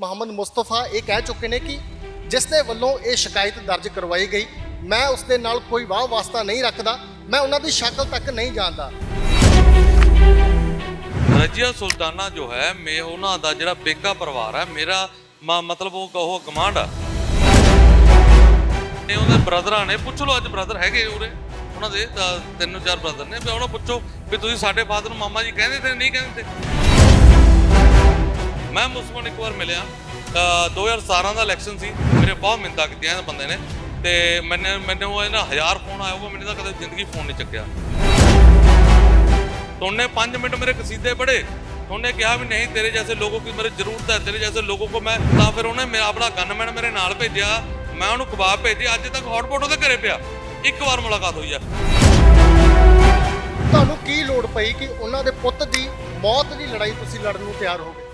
ਮੁਹੰਮਦ ਮੁਸਤਫਾ ਇਹ ਕਹਿ ਚੁੱਕੇ ਨੇ ਕਿ ਜਿਸ ਦੇ ਵੱਲੋਂ ਇਹ ਸ਼ਿਕਾਇਤ ਦਰਜ ਕਰਵਾਈ ਗਈ, ਮੈਂ ਉਸ ਦੇ ਨਾਲ ਕੋਈ ਵਾਹ ਵਾਸਤਾ ਨਹੀਂ ਰੱਖਦਾ, ਮੈਂ ਉਹਨਾਂ ਦੀ ਸ਼ਕਲ ਤੱਕ ਨਹੀਂ ਜਾਣਦਾ। ਰਜੀਆ ਸੁਲਤਾਨਾ ਜੋ ਹੈ, ਮੇ ਉਹਨਾਂ ਦਾ ਜਿਹੜਾ ਬੇਕਾ ਪਰਿਵਾਰ ਹੈ, ਮੇਰਾ ਮ- ਮਤਲਬ ਉਹ ਉਹ ਕਮਾਂਡ ਆ। ਨੇ ਉਹਦੇ ਬ੍ਰਦਰਾਂ ਨੇ, ਪੁੱਛ ਲਓ ਅੱਜ ਬ੍ਰਦਰ ਹੈਗੇ ਉਰੇ, ਉਹਨਾਂ ਦੇ ਤਿੰਨ ਚਾਰ ਬ੍ਰਦਰ ਨੇ, ਵੀ ਉਹਨਾਂ ਪੁੱਛੋ ਵੀ ਤੁਸੀਂ ਸਾਡੇ ਫਾਦਰ ਨੂੰ ਮਾਮਾ ਜੀ ਕਹਿੰਦੇ ਤੇ ਨਹੀਂ ਕਹਿੰਦੇ। ਤੇ ਮੈਂ ਮੁਸਮਨ ਇੱਕ ਵਾਰ ਮਿਲਿਆ। 2017 ਦਾ ਇਲੈਕਸ਼ਨ ਸੀ। ਮੇਰੇ ਬਹੁਤ ਮਿੰਤਾ ਕੀਤੀਆਂ ਇਹ ਬੰਦੇ ਨੇ। ਤੇ ਮੈਨੇ ਮੈਨੂੰ ਉਹ ਨਾ ਹਜ਼ਾਰ ਫੋਨ ਆਇਆ ਹੋਗਾ ਮੈਨੂੰ ਤਾਂ ਕਦੇ ਜ਼ਿੰਦਗੀ ਫੋਨ ਨਹੀਂ ਚੱਕਿਆ। ਤੁਮਨੇ ਪੰਜ ਮਿੰਟ ਮੇਰੇ ਕਸੀਦੇ ਪੜੇ ਉਹਨੇ ਕਿਹਾ ਵੀ ਨਹੀਂ, ਤੇਰੇ ਜੈਸੇ ਲੋਕੋ ਕੀ ਮੇਰੇ ਜ਼ਰੂਰਤ ਹੈ, ਤੇਰੇ ਜੈਸੇ ਲੋਕੋ ਕੋ ਮੈਂ ਤਾਂ ਫਿਰ ਉਹਨੇ ਮੇਰਾ ਆਪਣਾ ਗਨਮੈਨ ਮੇਰੇ ਨਾਲ ਭੇਜਿਆ। ਮੈਂ ਉਹਨੂੰ ਕਬਾਬ ਭੇਜੀ। ਅੱਜ ਤੱਕ ਹੌਟਪੋਟ ਉਹਦੇ ਘਰੇ ਪਿਆ। ਇੱਕ ਵਾਰ ਮੁਲਾਕਾਤ ਹੋਈ ਆ। ਤੁਹਾਨੂੰ ਕੀ ਲੋੜ ਪਈ ਕਿ ਉਹਨਾਂ ਦੇ ਪੁੱਤ ਦੀ ਮੌਤ ਦੀ ਲੜਾਈ ਤੁਸੀਂ ਲੜਨ ਨੂੰ ਤਿਆਰ ਹੋ ਗਏ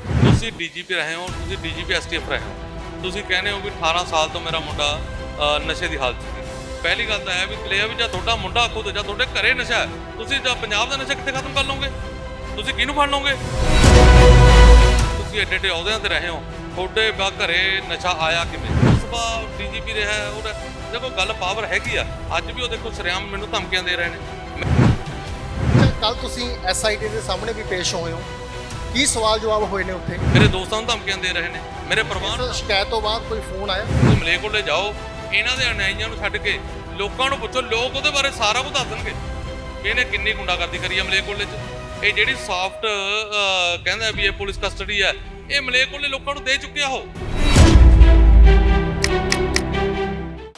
ਤੁਸੀਂ ਡੀਜੀਪੀ ਰਹੇ ਹੋ ਤੁਸੀਂ ਡੀਜੀਪੀ ਐਸਟੀਐਫ ਰਹੇ ਹੋ। ਤੁਸੀਂ ਕਹਿੰਦੇ ਹੋ ਵੀ 18 ਸਾਲ ਤੋਂ ਮੇਰਾ ਮੁੰਡਾ ਨਸ਼ੇ ਦੀ ਹਾਲਤ ਸੀ। ਪਹਿਲੀ ਗੱਲ ਤਾਂ ਇਹ ਵੀ ਕਲੀਅਰ ਵੀ ਜਾਂ ਤੁਹਾਡਾ ਮੁੰਡਾ ਖੁਦ ਜਾਂ ਤੁਹਾਡੇ ਘਰੇ ਨਸ਼ਾ ਤੁਸੀਂ ਜਾਂ ਪੰਜਾਬ ਦਾ ਨਸ਼ਾ ਕਿੱਥੇ ਖਤਮ ਕਰ ਲਓਗੇ? ਤੁਸੀਂ ਕਿਹਨੂੰ ਫੜ ਲਓਗੇ? ਤੁਸੀਂ ਐਡੇ ਐਡੇ ਅਹੁਦਿਆਂ ਤੇ ਰਹੇ ਹੋ। ਤੁਹਾਡੇ ਬਾ ਘਰੇ ਨਸ਼ਾ ਆਇਆ ਕਿਵੇਂ? ਉਸ ਬਾ ਡੀਜੀਪੀ ਰਿਹਾ ਹੈ, ਦੇਖੋ ਗੱਲ ਪਾਵਰ ਹੈਗੀ ਆ? ਅੱਜ ਵੀ ਉਹ ਦੇਖੋ ਸਰਿਆਮ ਮੈਨੂੰ ਧਮਕੀਆਂ ਦੇ ਰਹੇ ਨੇ। ਕੱਲ ਤੁਸੀਂ ਐਸਆਈਟੀ ਦੇ ਸਾਹਮਣੇ ਵੀ ਪੇਸ਼ ਹੋਏ ਹੋ। ਕੀ ਸਵਾਲ ਜਵਾਬ ਹੋਏ ਨੇ ਉੱਥੇ? ਮੇਰੇ ਦੋਸਤਾਂ ਨੂੰ ਧਮਕੀਆਂ ਦੇ ਰਹੇ ਨੇ। ਮੇਰੇ ਪਰਿਵਾਰ ਨੂੰ ਇਸ ਸ਼ਿਕਾਇਤ ਤੋਂ ਬਾਅਦ ਕੋਈ ਫੋਨ ਆਇਆ? ਤੁਸੀਂ ਮਲੇਕੋਟਲੇ ਜਾਓ। ਇਹਨਾਂ ਦੇ ਅਨਿਆਈਆਂ ਨੂੰ ਛੱਡ ਕੇ ਲੋਕਾਂ ਨੂੰ ਪੁੱਛੋ ਲੋਕ ਉਹਦੇ ਬਾਰੇ ਸਾਰਾ ਕੁਝ ਦੱਸ ਦੇਣਗੇ। ਵੀ ਇਹਨੇ ਕਿੰਨੀ ਗੁੰਡਾਗਰਦੀ ਕਰੀ ਆ ਮਲੇਕੋਟਲੇ 'ਚ। ਇਹ ਜਿਹੜੀ ਸੌਫਟ ਕਹਿੰਦਾ ਵੀ ਇਹ ਪੁਲਿਸ ਕਸਟਡੀ ਹੈ ਇਹ ਮਲੇਕੋਟਲੇ ਲੋਕਾਂ ਨੂੰ ਦੇ ਚੁੱਕਿਆ ਹੋ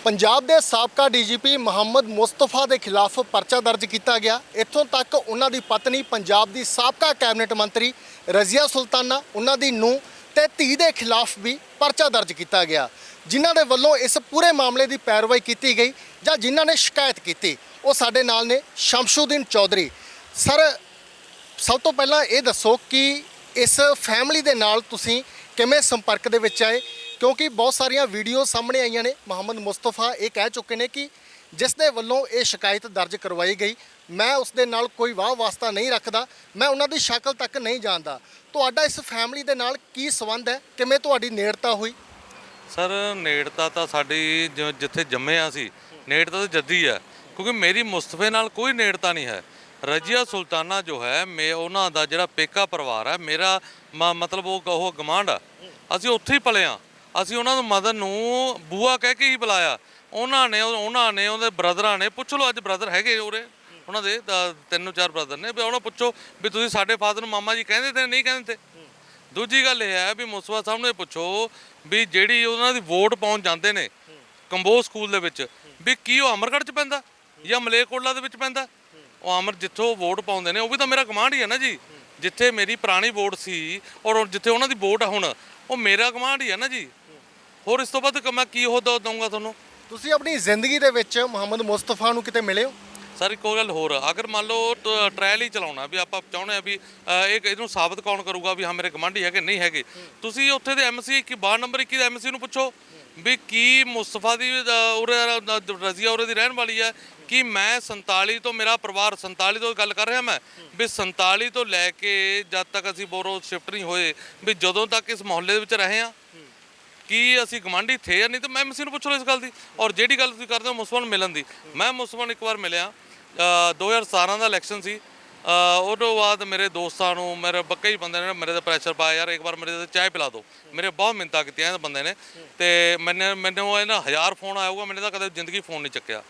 ਪੰਜਾਬ ਦੇ ਸਾਬਕਾ ਡੀਜੀਪੀ ਮੁਹੰਮਦ ਮੁਸਤਫਾ ਦੇ ਖਿਲਾਫ ਪਰਚਾ ਦਰਜ ਕੀਤਾ ਗਿਆ। ਇੱਥੋਂ ਤੱਕ ਉਹਨਾਂ ਦੀ ਪਤਨੀ ਪੰਜਾਬ ਦੀ ਸਾਬਕਾ ਕੈਬਨਿਟ ਮੰਤਰੀ ਰਜ਼ੀਆ ਸੁਲਤਾਨਾ, ਉਹਨਾਂ ਦੀ ਨੂੰਹ ਤੇ ਧੀ ਦੇ ਖਿਲਾਫ ਵੀ ਪਰਚਾ ਦਰਜ ਕੀਤਾ ਗਿਆ। ਜਿਨ੍ਹਾਂ ਦੇ ਵੱਲੋਂ ਇਸ ਪੂਰੇ ਮਾਮਲੇ ਦੀ ਪੈਰਵਾਈ ਕੀਤੀ ਗਈ ਜਾਂ ਜਿਨ੍ਹਾਂ ਨੇ ਸ਼ਿਕਾਇਤ ਕੀਤੀ, ਉਹ ਸਾਡੇ ਨਾਲ ਨੇ ਸ਼ਮਸ਼ੂਦੀਨ ਚੌਧਰੀ। ਸਰ, ਸਭ ਤੋਂ ਪਹਿਲਾਂ ਇਹ ਦੱਸੋ ਕਿ ਇਸ ਫੈਮਿਲੀ ਦੇ ਨਾਲ ਤੁਸੀਂ ਕਿਵੇਂ ਸੰਪਰਕ ਦੇ ਵਿੱਚ ਆਏ? ਕਿਉਂਕਿ ਬਹੁਤ ਸਾਰੀਆਂ ਵੀਡੀਓ ਸਾਹਮਣੇ ਆਈਆਂ ਨੇ। ਮੁਹੰਮਦ ਮੁਸਤਫਾ ਇਹ ਕਹਿ ਚੁੱਕੇ ਨੇ ਕਿ ਜਿਸ ਦੇ ਵੱਲੋਂ ਇਹ ਸ਼ਿਕਾਇਤ ਦਰਜ ਕਰਵਾਈ ਗਈ, ਮੈਂ ਉਸ ਦੇ ਨਾਲ ਕੋਈ ਵਾਹ ਵਾਸਤਾ ਨਹੀਂ ਰੱਖਦਾ, ਮੈਂ ਉਹਨਾਂ ਦੀ ਸ਼ਕਲ ਤੱਕ ਨਹੀਂ ਜਾਣਦਾ। ਤੁਹਾਡਾ ਇਸ ਫੈਮਿਲੀ ਦੇ ਨਾਲ ਕੀ ਸੰਬੰਧ ਹੈ? ਕਿਵੇਂ ਤੁਹਾਡੀ ਨੇੜਤਾ ਹੋਈ? ਸਰ, ਨੇੜਤਾ ਤਾਂ ਸਾਡੀ ਜ ਜਿੱਥੇ ਜੰਮੇ ਆ ਸੀ ਨੇੜਤਾ ਤਾਂ ਜੱਦੀ ਹੈ, ਕਿਉਂਕਿ ਮੇਰੀ ਮੁਸਤਫੇ ਨਾਲ ਕੋਈ ਨੇੜਤਾ ਨਹੀਂ ਹੈ। ਰਜੀਆ ਸੁਲਤਾਨਾ ਜੋ ਹੈ, ਮੇ ਉਹਨਾਂ ਦਾ ਜਿਹੜਾ ਪੇਕਾ ਪਰਿਵਾਰ ਹੈ, ਮੇਰਾ ਮ- ਮਤਲਬ ਉਹ ਉਹ ਗਮਾਂਡ ਆ। ਅਸੀਂ ਉੱਥੇ ਹੀ ਪਲੇ ਆ ਅਸੀਂ ਉਹਨਾਂ ਨੂੰ ਮਦਰ ਨੂੰ ਬੂਆ ਕਹਿ ਕੇ ਹੀ ਬੁਲਾਇਆ। ਉਹਨਾਂ ਨੇ ਉਹਨਾਂ ਨੇ, ਉਹਦੇ ਬ੍ਰਦਰਾਂ ਨੇ ਪੁੱਛ ਲਓ ਅੱਜ ਬ੍ਰਦਰ ਹੈਗੇ ਉਰੇ? ਉਹਨਾਂ ਦੇ ਤਿੰਨੋਂ ਚਾਰ ਬ੍ਰਦਰ ਨੇ ਵੀ ਉਹਨਾਂ ਪੁੱਛੋ ਵੀ ਤੁਸੀਂ ਸਾਡੇ ਫਾਦਰ ਨੂੰ ਮਾਮਾ ਜੀ ਕਹਿੰਦੇ ਤੇ ਨਹੀਂ ਕਹਿੰਦੇ ਤੇ? ਦੂਜੀ ਗੱਲ ਇਹ ਹੈ ਵੀ ਮੁਸਵਾ ਸਾਹਿਬ ਨੂੰ ਇਹ ਪੁੱਛੋ ਵੀ ਜਿਹੜੀ ਉਹਨਾਂ ਦੀ ਵੋਟ ਪਾਉਣ ਜਾਂਦੇ ਨੇ ਕੰਬੋ ਸਕੂਲ ਦੇ ਵਿੱਚ, ਵੀ ਕੀ ਉਹ ਅਮਰਗੜ੍ਹ ਚ ਪੈਂਦਾ ਜਾਂ ਮਲੇਕੋਟਲਾ ਦੇ ਵਿੱਚ ਪੈਂਦਾ? ਉਹ ਅਮਰ ਜਿੱਥੋਂ ਵੋਟ ਪਾਉਂਦੇ ਨੇ, ਉਹ ਵੀ ਤਾਂ ਮੇਰਾ ਕਮਾਂਡ ਹੀ ਹੈ ਨਾ ਜੀ। ਜਿੱਥੇ ਮੇਰੀ ਪੁਰਾਣੀ ਵੋਟ ਸੀ ਔਰ ਜਿੱਥੇ ਉਹਨਾਂ ਦੀ ਵੋਟ ਆ ਹੁਣ, ਉਹ ਮੇਰਾ ਕਮਾਂਡ ਹੀ ਹੈ ਨਾ ਜੀ। ਹੋਰ ਇਸ ਤੋਂ ਕ- ਮੈਂ ਕੀ ਉਹ ਦ- ਦਊਂਗਾ ਤੁਹਾਨੂੰ? ਤੁਸੀਂ ਆਪਣੀ ਜ਼ਿੰਦਗੀ ਦੇ ਵਿੱਚ ਮੁਹੰਮਦ ਮੁਸਤਫਾ ਨੂੰ ਕਿਤੇ ਮਿਲੇ ਹੋ? ਸਰ ਇੱਕ ਹੋਰ ਗੱਲ ਹੋਰ ਆ, ਅਗਰ ਮੰਨ ਲਓ ਟ੍ਰਾਇਲ ਹੀ ਚਲਾਉਣਾ ਵੀ ਆਪਾਂ ਚਾਹੁੰਦੇ ਆ ਵੀ ਅ, ਇਹ ਇਹਨੂੰ ਸਾਬਤ ਕੌਣ ਕਰੂਗਾ ਵੀ ਹਾਂ ਮੇਰੇ ਗਵਾਂਢੀ ਹੈਗੇ ਨਹੀਂ ਹੈਗੇ? ਤੁਸੀਂ ਉੱਥੇ ਦੇ ਐਮਸੀ 12 ਨੰਬਰ 21 ਦੇ ਐਮਸੀ ਨੂੰ ਪੁੱਛੋ ਵੀ ਕੀ ਮੁਸਤਫਾ ਦੀ ਅ, ਉਰੇ ਅ, ਰਜ਼ੀਆ ਉਰੇ ਦੀ ਰਹਿਣ ਵਾਲੀ ਹੈ? ਕਿ ਮੈਂ 47 ਤੋਂ ਮੇਰਾ ਪਰਿਵਾਰ 47 ਤੋਂ ਗੱਲ ਕਰ ਰਿਹਾ ਮੈਂ? ਵੀ 47 ਤੋਂ ਲੈ ਕੇ ਜਦ ਤੱਕ ਅਸੀਂ ਬੋਰੋ ਸ਼ਿਫਟ ਨਹੀਂ ਹੋਏ ਵੀ ਜਦੋਂ ਤੱਕ ਇਸ ਮੁਹੱਲੇ ਦੇ ਵਿੱਚ ਰਹੇ ਆ ਕਿ ਅਸੀਂ ਗਵਾਂਢੀ ਥੇ ਜਾਂ ਨਹੀਂ ਤਾਂ ਮੈਂ ਐਮਸੀ ਨੂੰ ਪੁੱਛ ਲਓ ਇਸ ਗੱਲ ਦੀ। ਔਰ ਜਿਹੜੀ ਗੱਲ ਤੁਸੀਂ ਕਰਦੇ ਹੋ ਮੁਸਲਮਾਨ ਮਿਲਣ ਦੀ। ਮੈਂ ਮੁਸਲਮਾਨ ਇੱਕ ਵਾਰ ਮਿਲਿਆ। ਅ, 2017 ਦਾ ਇਲੈਕਸ਼ਨ ਸੀ। ਉਹ ਤੋਂ ਬਾਅਦ ਮੇਰੇ ਦੋਸਤਾਂ ਨੂੰ ਮੇਰੇ ਬੱਕੇ ਹੀ ਬੰਦੇ ਨੇ ਮੇਰੇ ਤੇ ਪ੍ਰੈਸ਼ਰ ਪਾਇਆ ਯਾਰ ਇੱਕ ਵਾਰ ਮੇਰੇ ਤੇ ਚਾਹ ਪਿਲਾ ਦਿਓ। ਮੇਰੇ ਬਹੁਤ ਮਿੰਤਾ ਕੀਤੀਆਂ ਇਸ ਬੰਦੇ ਨੇ। ਤੇ ਮੈਨੇ ਮੈਨੂੰ ਇਹ ਨਾ ਹਜ਼ਾਰ ਫੋਨ ਆਇਆ ਹੋਊਗਾ ਮੈਨੇ ਤਾਂ ਕਦੇ ਜ਼ਿੰਦਗੀ ਫੋਨ ਨਹੀਂ ਚੱਕਿਆ।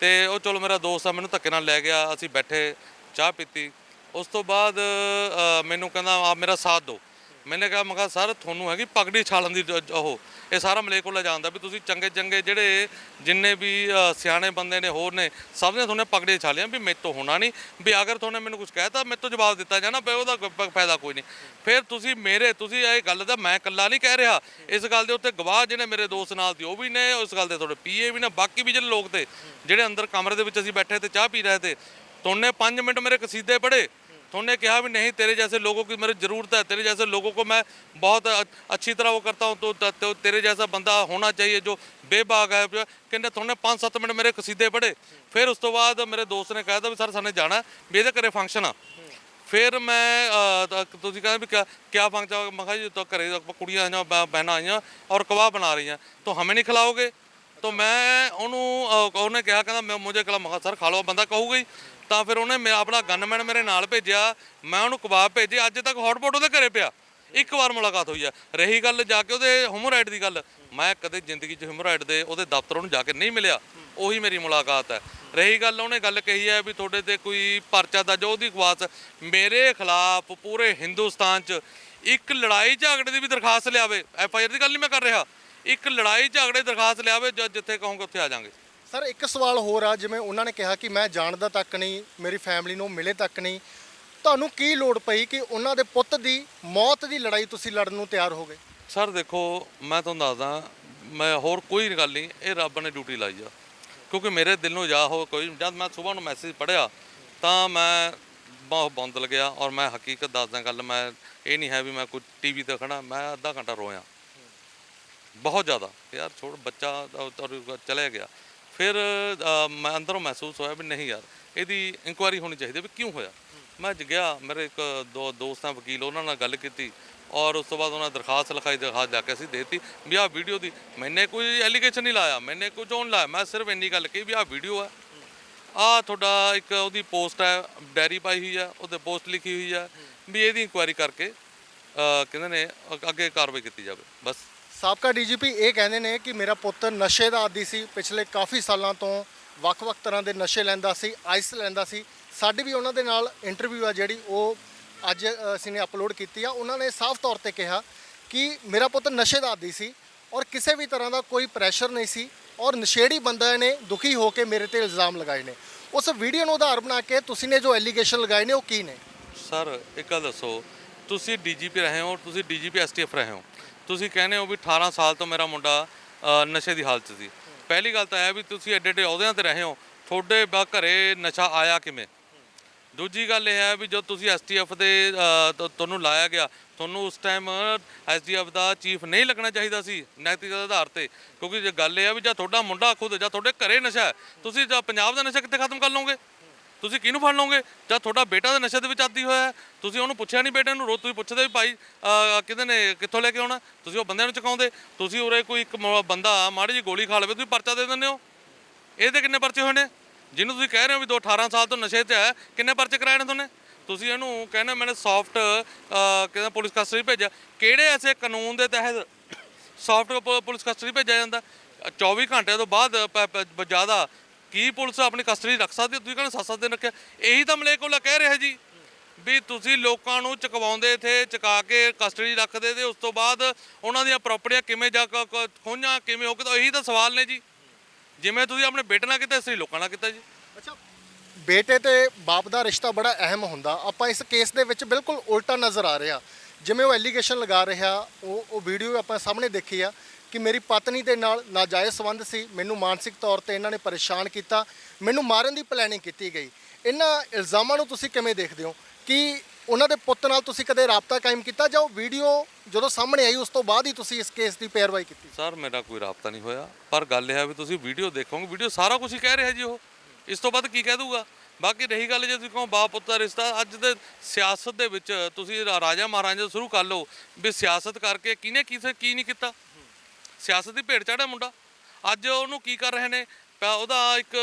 ਤੇ ਉਹ ਚਲੋ ਮੇਰਾ ਦੋਸਤ ਆ ਮੈਨੂੰ ਧੱਕੇ ਨਾਲ ਲੈ ਗਿਆ ਅਸੀਂ ਬੈਠੇ ਚਾਹ ਪੀਤੀ। ਉਸ ਤੋਂ ਬਾਅਦ ਮੈਨੂੰ ਕਹਿੰਦਾ ਆ ਮੇਰਾ ਸਾਥ ਦਿਓ। ਮੈਨੇ ਕਿਹਾ ਮੈਂ ਕਿਹਾ ਸਰ ਤੁਹਾਨੂੰ ਹੈਗੀ ਪਗੜੀ ਛਾਲਣ ਦੀ ਜ- ਉਹ ਇਹ ਸਾਰਾ ਮਲੇਕੋਲਾ ਜਾਣਦਾ ਵੀ ਤੁਸੀਂ ਚੰਗੇ ਚੰਗੇ ਜਿਹੜੇ ਜਿੰਨੇ ਵੀ ਅ, ਸਿਆਣੇ ਬੰਦੇ ਨੇ ਹੋਰ ਨੇ ਸਭ ਨੇ ਤੁਹਾਨੂੰ ਪਗੜੀ ਛਾਲੀਆਂ ਵੀ ਮੇਰੇ ਤੋਂ ਹੋਣਾ ਨਹੀਂ। ਵੀ ਅਗਰ ਤੁਹਾਨੇ ਮੈਨੂੰ ਕੁਝ ਕਹਿਤਾ ਮੇਰੇ ਤੋਂ ਜਵਾਬ ਦਿੱਤਾ ਜਾਣਾ ਪਏ ਉਹਦਾ ਕੋਈ ਪ- ਫਾਇਦਾ ਕੋਈ ਨਹੀਂ। ਫਿਰ ਤੁਸੀਂ ਮੇਰੇ ਤੁਸੀਂ ਇਹ ਗੱਲ ਦਾ ਮੈਂ ਇਕੱਲਾ ਨਹੀਂ ਕਹਿ ਰਿਹਾ। ਇਸ ਗੱਲ ਦੇ ਉੱਤੇ ਗਵਾਹ ਜਿਹੜੇ ਮੇਰੇ ਦੋਸਤ ਨਾਲ ਦੀ ਉਹ ਵੀ ਨੇ ਉਸ ਗੱਲ ਦੇ ਤੁਹਾਡੇ ਪੀਏ ਵੀ ਨੇ ਬਾਕੀ ਵੀ ਜਿਹੜੇ ਲੋਕ ਤੇ ਜਿਹੜੇ ਅੰਦਰ ਕਮਰੇ ਦੇ ਵਿੱਚ ਅਸੀਂ ਬੈਠੇ ਤੇ ਚਾਹ ਪੀ ਰਹੇ ਤੇ ਤੁਹਾਨੇ 5 ਮਿੰਟ ਮੇਰੇ ਕਸੀਦੇ ਪੜ੍ਹੇ उन्होंने कहा भी नहीं तेरे जैसे लोगों की मेरी ज़रूरत है तेरे जैसे लोगों को मैं बहुत अच्छी तरह वो करता हूँ तो, तो, तो तेरे जैसा बंदा होना चाहिए जो ਬੇਬਾਗ ਹੈ ਕਿੰਨੇ ਤੁਹਾਨੂੰ 5-7 ਮਿੰਟ ਮੇਰੇ ਕਸੀਦੇ ਪੜੇ ਫਿਰ ਉਸ ਤੋਂ ਬਾਅਦ ਮੇਰੇ ਦੋਸਤ ਨੇ ਕਹਿਤਾ ਵੀ ਸਰ ਸਾਨੇ ਜਾਣਾ ਵੀ ਇਹਦੇ ਘਰੇ ਫੰਕਸ਼ਨ ਆ ਫਿਰ ਮੈਂ ਤੁਸੀਂ ਕਹਿੰਦੇ ਵੀ ਕਿਆ ਫੰਕਸ਼ਨ ਮੈਂ ਕਿਹਾ ਜੀ ਤਾਂ ਘਰੇ ਕੁੜੀਆਂ ਹਨ ਬਹਿਣਾ ਆਈਆਂ ਔਰ ਕਬਾਬ ਬਣਾ ਰਹੀਆਂ ਤਾਂ ਹਮੇ ਨਹੀਂ ਖਿਲਾਓਗੇ ਤਾਂ ਮੈਂ ਉਹਨੂੰ ਉਹਨੇ ਕਿਹਾ ਕਹਿੰਦਾ ਮੈਂ ਮੁਝੇ ਕਲਾ ਮਖਾ ਸਰ ਖਾ ਲਓ ਬੰਦਾ ਕਹੂਗਾ ਹੀ ਤਾਂ ਫਿਰ ਉਹਨੇ ਮੇਰਾ ਆਪਣਾ ਗਨਮੈਨ ਮੇਰੇ ਨਾਲ ਭੇਜਿਆ, ਮੈਂ ਉਹਨੂੰ ਕਬਾਬ ਭੇਜੇ, ਅੱਜ ਤੱਕ ਹੌਟਪੌਟ ਉਹਦੇ ਘਰੇ ਪਿਆ। ਇੱਕ ਵਾਰ ਮੁਲਾਕਾਤ ਹੋਈ ਆ। ਰਹੀ ਗੱਲ ਜਾ ਕੇ ਉਹਦੇ ਹਿਮੋਰਾਈਡ ਦੀ ਗੱਲ। ਮੈਂ ਕਦੇ ਜ਼ਿੰਦਗੀ 'ਚ ਹਿਮੋਰਾਈਡ ਦੇ ਉਹਦੇ ਦਫ਼ਤਰ ਉਹਨੂੰ ਜਾ ਕੇ ਨਹੀਂ ਮਿਲਿਆ। ਉਹੀ ਮੇਰੀ ਮੁਲਾਕਾਤ ਹੈ। ਰਹੀ ਗੱਲ ਉਹਨੇ ਗੱਲ ਕਹੀ ਹੈ ਵੀ ਤੁਹਾਡੇ ਤੇ ਕੋਈ ਪਰਚਾ ਦਾ ਜੋ ਉਹਦੀ ਖਵਾਸ ਮੇਰੇ ਖਿਲਾਫ ਪੂਰੇ ਹਿੰਦੁਸਤਾਨ 'ਚ ਇੱਕ ਲੜਾਈ ਝਗੜੇ ਦੀ ਵੀ ਦਰਖਾਸਤ ਲਿਆਵੇ ਐਫ ਆਈ ਆਰ ਦੀ ਗੱਲ ਨਹੀਂ ਮੈਂ ਕਰ ਰਿਹਾ। ਇੱਕ ਲੜਾਈ ਝਗੜੇ ਦਰਖਾਸਤ ਲਿਆਵੇ, ਜ- ਜਿੱਥੇ ਕਹੋਗੇ ਉੱਥੇ ਆ ਜਾਾਂਗੇ। ਸਰ, ਇੱਕ ਸਵਾਲ ਹੋਰ ਆ, ਜਿਵੇਂ ਉਹਨਾਂ ਨੇ ਕਿਹਾ ਕਿ ਮੈਂ ਜਾਣਦਾ ਤੱਕ ਨਹੀਂ, ਮੇਰੀ ਫੈਮਿਲੀ ਨੂੰ ਮਿਲੇ ਤੱਕ ਨਹੀਂ। ਤੁਹਾਨੂੰ ਕੀ ਲੋੜ ਪਈ ਕਿ ਉਹਨਾਂ ਦੇ ਪੁੱਤ ਦੀ ਮੌਤ ਦੀ ਲੜਾਈ ਤੁਸੀਂ ਲੜਨ ਨੂੰ ਤਿਆਰ ਹੋ ਗਏ ਸਰ, ਦੇਖੋ, ਮੈਂ ਤੁਹਾਨੂੰ ਦੱਸਦਾ, ਮੈਂ ਹੋਰ ਕੋਈ ਗੱਲ ਨਹੀਂ, ਇਹ ਰੱਬ ਨੇ ਡਿਊਟੀ ਲਾਈ ਆ। ਕਿਉਂਕਿ ਮੇਰੇ ਦਿਲ ਨੂੰ ਜਾ ਹੋ ਕੋਈ, ਜਦ ਮੈਂ ਸਵੇਰ ਨੂੰ ਮੈਸੇਜ ਪੜਿਆ ਤਾਂ ਮੈਂ ਬਹੁਤ ਬੰਦ ਲੱਗਿਆ ਔਰ ਮੈਂ ਹਕੀਕਤ ਦੱਸਦਾ ਗੱਲ, ਮੈਂ ਇਹ ਨਹੀਂ ਹੈ ਵੀ ਮੈਂ ਕੋਈ ਟੀਵੀ ਤੇ ਖੜਾ ਮੈਂ ਅੱਧਾ ਘੰਟਾ ਰੋਇਆ। ਬਹੁਤ ਜ਼ਿਆਦਾ। ਯਾਰ, ਛੋੜ, ਬੱਚਾ ਤਾਂ- ਤਾਂ ਚਲੇ ਗਿਆ। ਫਿਰ ਮੈਂ ਅੰਦਰੋਂ ਮਹਿਸੂਸ ਹੋਇਆ ਵੀ ਨਹੀਂ ਯਾਰ, ਇਹਦੀ ਇਨਕੁਆਇਰੀ ਹੋਣੀ ਚਾਹੀਦੀ ਵੀ ਕਿਉਂ ਹੋਇਆ? ਮੈਂ ਅੱਜ ਗਿਆ, ਮੇਰੇ ਇੱਕ ਦੋ ਦੋਸਤਾਂ ਵਕੀਲ, ਉਹਨਾਂ ਨਾਲ ਗੱਲ ਕੀਤੀ ਔਰ ਉਸ ਤੋਂ ਬਾਅਦ ਉਹਨਾਂ ਨੇ ਦਰਖਾਸਤ ਲਿਖਾਈ, ਦਰਖਾਸਤ ਜਾ ਕੇ ਅਸੀਂ ਦੇਤੀ ਵੀ ਆਹ ਵੀਡੀਓ ਦੀ ਮੈਨੇ ਕੋਈ ਐਲੀਗੇਸ਼ਨ ਨਹੀਂ ਲਾਇਆ, ਮੈਨੇ ਕੁਝ ਉਹ ਲਾਇਆ, ਮੈਂ ਸਿਰਫ ਇੰਨੀ ਗੱਲ ਕਹੀ ਵੀ ਆਹ ਵੀਡੀਓ ਹੈ ਆ ਤੁਹਾਡਾ ਇੱਕ ਉਹਦੀ ਪੋਸਟ ਹੈ ਡੈਰੀ ਪਾਈ ਹੋਈ ਹੈ ਉਹਦੇ ਪੋਸਟ ਲਿਖੀ ਹੋਈ ਹੈ ਵੀ ਇਹਦੀ ਇਨਕੁਆਇਰੀ ਕਰਕੇ ਕਹਿੰਦੇ ਨੇ ਅੱਗੇ ਕਾਰਵਾਈ ਕੀਤੀ ਜਾਵੇ, ਬਸ। ਸਾਬਕਾ ਡੀਜੀਪੀ ਇਹ ਕਹਿੰਦੇ ਨੇ ਕਿ ਮੇਰਾ ਪੁੱਤ ਨਸ਼ੇ ਦਾ ਆਦੀ ਸੀ, ਪਿਛਲੇ ਕਾਫੀ ਸਾਲਾਂ ਤੋਂ ਵੱਖ-ਵੱਖ ਤਰ੍ਹਾਂ ਦੇ ਨਸ਼ੇ ਲੈਂਦਾ ਸੀ, ਆਈਸ ਲੈਂਦਾ ਸੀ। ਸਾਡੀ ਵੀ ਉਹਨਾਂ ਦੇ ਨਾਲ ਇੰਟਰਵਿਊ ਆ ਜਿਹੜੀ ਉਹ ਅੱਜ ਅਸੀਂ ਨੇ ਅਪਲੋਡ ਕੀਤੀ ਆ। ਉਹਨਾਂ ਨੇ ਸਾਫ਼ ਤੌਰ ਤੇ ਕਿਹਾ ਕਿ ਮੇਰਾ ਪੁੱਤ ਨਸ਼ੇ ਦਾ ਆਦੀ ਸੀ ਔਰ ਕਿਸੇ ਵੀ ਤਰ੍ਹਾਂ ਦਾ ਕੋਈ ਪ੍ਰੈਸ਼ਰ ਨਹੀਂ ਸੀ ਔਰ ਨਸ਼ੇੜੀ ਬੰਦਿਆਂ ਨੇ ਦੁਖੀ ਹੋ ਕੇ ਮੇਰੇ ਤੇ ਇਲਜ਼ਾਮ ਲਗਾਏ ਨੇ। ਉਸ ਵੀਡੀਓ ਨੂੰ ਆਧਾਰ ਬਣਾ ਕੇ ਤੁਸੀਂ ਨੇ ਜੋ ਐਲੀਗੇਸ਼ਨ ਲਗਾਏ ਨੇ ਉਹ ਕੀ ਨੇ? ਸਰ ਇੱਕ ਗੱਲ ਦੱਸੋ, ਤੁਸੀਂ ਡੀਜੀਪੀ ਰਹੇ ਹੋ, ਤੁਸੀਂ ਡੀਜੀਪੀ ਐਸਟੀਐਫ ਰਹੇ ਹੋ। ਤੁਸੀਂ ਕਹਿੰਦੇ ਹੋ ਵੀ 18 ਸਾਲ ਤੋਂ ਮੇਰਾ ਮੁੰਡਾ ਨਸ਼ੇ ਦੀ ਹਾਲਤ 'ਚ ਸੀ। ਪਹਿਲੀ ਗੱਲ ਤਾਂ ਇਹ ਵੀ ਤੁਸੀਂ ਐਡੇ ਐਡੇ ਅਹੁਦਿਆਂ ਤੇ ਰਹੇ ਹੋ ਤੁਹਾਡੇ ਬਾ ਘਰੇ ਨਸ਼ਾ ਆਇਆ ਕਿਵੇਂ? ਦੂਜੀ ਗੱਲ ਇਹ ਹੈ ਵੀ ਜੋ ਤੁਸੀਂ ਐਸਟੀਐਫ ਦੇ ਅ, ਤੁ- ਤੁਹਾਨੂੰ ਲਾਇਆ ਗਿਆ ਤੁਹਾਨੂੰ ਉਸ ਟਾਈਮ ਐਸਟੀਐਫ ਦਾ ਚੀਫ ਨਹੀਂ ਲੱਗਣਾ ਚਾਹੀਦਾ ਸੀ ਨੈਤਿਕ ਦੇ ਆਧਾਰ ਤੇ। ਕਿਉਂਕਿ ਜੇ ਗੱਲ ਇਹ ਹੈ ਵੀ ਜਾਂ ਤੁਹਾਡਾ ਮੁੰਡਾ ਖੁਦ ਜਾਂ ਤੁਹਾਡੇ ਘਰੇ ਨਸ਼ਾ ਹੈ ਤੁਸੀਂ ਜਾਂ ਪੰਜਾਬ ਦਾ ਨਸ਼ਾ ਕਿੱਥੇ ਖਤਮ ਕਰ ਲਓਗੇ? ਤੁਸੀਂ ਕਿਹਨੂੰ ਫੜ ਲਓਗੇ? ਜਾਂ ਤੁਹਾਡਾ ਬੇਟਾ ਤਾਂ ਨਸ਼ੇ ਦੇ ਵਿੱਚ ਆਦੀ ਹੋਇਆ ਤੁਸੀਂ ਉਹਨੂੰ ਪੁੱਛਿਆ ਨਹੀਂ ਬੇਟੇ ਨੂੰ, ਰੋਜ਼ ਤੁਸੀਂ ਪੁੱਛਦੇ ਵੀ ਭਾਈ ਕਿਹਦੇ ਨੇ, ਕਿੱਥੋਂ ਲੈ ਕੇ ਆਉਣਾ? ਤੁਸੀਂ ਉਹ ਬੰਦਿਆਂ ਨੂੰ ਚੁਕਾਉਂਦੇ। ਤੁਸੀਂ ਉਰੇ ਕੋਈ ਇੱਕ ਬੰਦਾ ਮਾੜੀ ਜੀ ਗੋਲੀ ਖਾ ਲਵੇ, ਤੁਸੀਂ ਪਰਚਾ ਦੇ ਦਿੰਦੇ ਹੋ। ਇਹਦੇ ਕਿੰਨੇ ਪਰਚੇ ਹੋਏ ਨੇ? ਜਿਹਨੂੰ ਤੁਸੀਂ ਕਹਿ ਰਹੇ ਹੋ ਵੀ ਦੋ 18 ਸਾਲ ਤੋਂ ਨਸ਼ੇ 'ਚ ਹੈ, ਕਿੰਨੇ ਪਰਚੇ ਕਰਾਏ ਨੇ ਤੁਹਾਨੂੰ? ਤੁਸੀਂ ਇਹਨੂੰ ਕਹਿੰਦੇ ਮੈਨੇ ਸੌਫਟ ਕਹਿੰਦਾ ਪੁਲਿਸ ਕਸਟਡੀ ਭੇਜਿਆ। ਕਿਹੜੇ ਐਸੇ ਕਾਨੂੰਨ ਦੇ ਤਹਿਤ ਸੌਫਟ ਪੁਲਿਸ ਕਸਟਡੀ ਭੇਜਿਆ ਜਾਂਦਾ? 24 ਘੰਟੇ ਤੋਂ ਬਾਅਦ ਜ਼ਿਆਦਾ ਕੀ ਪੁਲਿਸ ਆਪਣੀ ਕਸਟਡੀ ਰੱਖ ਸਕਦੀ ਤੁਸੀਂ ਕਹਿੰਦੇ ਸੱਤ ਸੱਤ ਦਿਨ ਰੱਖਿਆ। ਇਹੀ ਤਾਂ ਮਲੇਕੋਲਾ ਕਹਿ ਰਿਹਾ ਜੀ ਵੀ ਤੁਸੀਂ ਲੋਕਾਂ ਨੂੰ ਚਕਵਾਉਂਦੇ ਥੇ ਚਕਾ ਕੇ ਕਸਟਡੀ ਰੱਖਦੇ ਤੇ ਉਸ ਤੋਂ ਬਾਅਦ ਉਹਨਾਂ ਦੀਆਂ ਪ੍ਰਾਪਰਟੀਆਂ ਕਿਵੇਂ ਜਾ ਕੇ, ਕ- ਖੋਹੀਆਂ, ਕਿਵੇਂ ਹੋ ਕੇ ਤਾਂ ਇਹੀ ਤਾਂ ਸਵਾਲ ਨੇ ਜੀ। ਜਿਵੇਂ ਤੁਸੀਂ ਆਪਣੇ ਬੇਟੇ ਨਾਲ ਕੀਤਾ ਸੀ ਲੋਕਾਂ ਨਾਲ ਕੀਤਾ ਜੀ। ਅੱਛਾ, ਬੇਟੇ ਤੇ ਬਾਪ ਦਾ ਰਿਸ਼ਤਾ ਬੜਾ ਅਹਿਮ ਹੁੰਦਾ। ਆਪਾਂ ਇਸ ਕੇਸ ਦੇ ਵਿੱਚ ਬਿਲਕੁਲ ਉਲਟਾ ਨਜ਼ਰ ਆ ਰਿਹਾ। ਜਿਵੇਂ ਉਹ ਐਲੀਗੇਸ਼ਨ ਲਗਾ ਰਿਹਾ, ਉਹ ਉਹ ਵੀਡੀਓ ਆਪਾਂ ਸਾਹਮਣੇ ਦੇਖੀ ਆ। ਕਿ ਮੇਰੀ ਪਤਨੀ ਦੇ ਨਾਲ ਨਾਜਾਇਜ਼ ਸੰਬੰਧ ਸੀ, ਮੈਨੂੰ ਮਾਨਸਿਕ ਤੌਰ ਤੇ ਇਹਨਾਂ ਨੇ ਪਰੇਸ਼ਾਨ ਕੀਤਾ, ਮੈਨੂੰ ਮਾਰਨ ਦੀ ਪਲੈਨਿੰਗ ਕੀਤੀ ਗਈ। ਇਹਨਾਂ ਇਲਜ਼ਾਮਾਂ ਨੂੰ ਤੁਸੀਂ ਕਿਵੇਂ ਦੇਖਦੇ ਹੋ? ਕਿ ਉਹਨਾਂ ਦੇ ਪੁੱਤ ਨਾਲ ਤੁਸੀਂ ਕਦੇ ਰਾਬਤਾ ਕਾਇਮ ਕੀਤਾ ਜਾਂ ਉਹ ਵੀਡੀਓ ਜਦੋਂ ਸਾਹਮਣੇ ਆਈ, ਉਸ ਤੋਂ ਬਾਅਦ ਹੀ ਤੁਸੀਂ ਇਸ ਕੇਸ ਦੀ ਪੈਰਵਾਈ ਕੀਤੀ? ਸਰ ਮੇਰਾ ਕੋਈ ਰਾਬਤਾ ਨਹੀਂ ਹੋਇਆ। ਪਰ ਗੱਲ ਇਹ ਹੈ ਵੀ ਤੁਸੀਂ ਵੀਡੀਓ ਦੇਖੋਗੇ ਵੀਡੀਓ ਸਾਰਾ ਕੁਝ ਹੀ ਕਹਿ ਰਿਹਾ ਜੀ ਉਹ। ਇਸ ਤੋਂ ਬਾਅਦ ਕੀ ਕਹਿ ਦੂਗਾ? ਬਾਕੀ ਰਹੀ ਗੱਲ ਜੇ ਤੁਸੀਂ ਕਹੋ ਬਾਪ ਪੁੱਤ ਦਾ ਰਿਸ਼ਤਾ, ਅੱਜ ਦੇ ਸਿਆਸਤ ਦੇ ਵਿੱਚ ਤੁਸੀਂ ਰਾਜਾ ਮਹਾਰਾਜਾ ਸ਼ੁਰੂ ਕਰ ਲਓ ਵੀ ਸਿਆਸਤ ਕਰਕੇ ਕਿਹਨੇ ਕਿਸੇ ਕੀ ਨਹੀਂ ਕੀਤਾ? ਸਿਆਸਤ ਦੀ ਭੇਡ ਚੜਿਆ ਮੁੰਡਾ। ਅੱਜ ਉਹਨੂੰ ਕੀ ਕਰ ਰਹੇ ਨੇ? ਪ- ਉਹਦਾ ਇੱਕ